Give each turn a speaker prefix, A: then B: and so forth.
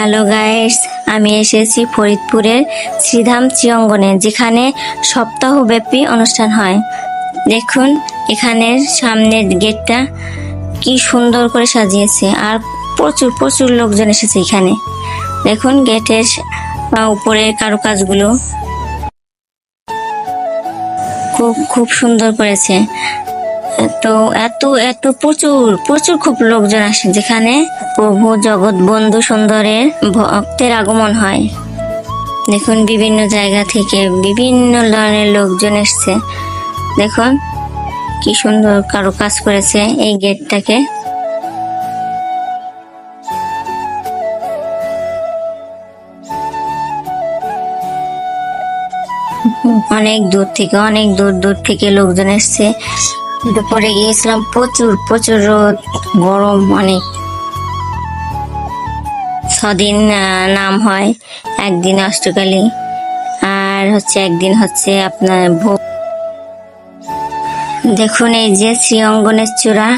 A: Hello guys আমি এসেছি ফরিদপুরের শ্রীধাম চিয়ঙ্গনে যেখানে সপ্তাহব্যাপী অনুষ্ঠান হয়। দেখুন এখানের সামনের গেটটা কি সুন্দর করে সাজিয়েছে আর প্রচুর প্রচুর লোকজন এসেছে এখানে। দেখুন গেটের আহ, উপরের কারুকাজগুলো খুব খুব সুন্দর করেছে। এত এত এত প্রচুর প্রচুর খুব লোকজন আসে যেখানে প্রভু জগৎ বন্ধু সুন্দরের ভক্তের আগমন হয়। দেখুন বিভিন্ন জায়গা থেকে বিভিন্ন ধরনের লোকজন এসছে। দেখুন কি সুন্দর কারও কাজ করেছে এই গেটটাকে। অনেক দূর থেকে, অনেক দূর দূর থেকে লোকজন এসছে। দুপুরে গিয়েছিলাম প্রচুর প্রচুর রোদ, গরম অনেক ছদিন নাম হয়, একদিন অষ্টকালী, আর হচ্ছে একদিন হচ্ছে আপনার ভোগ। দেখুন এই যে শ্রী অঙ্গনের চূড়া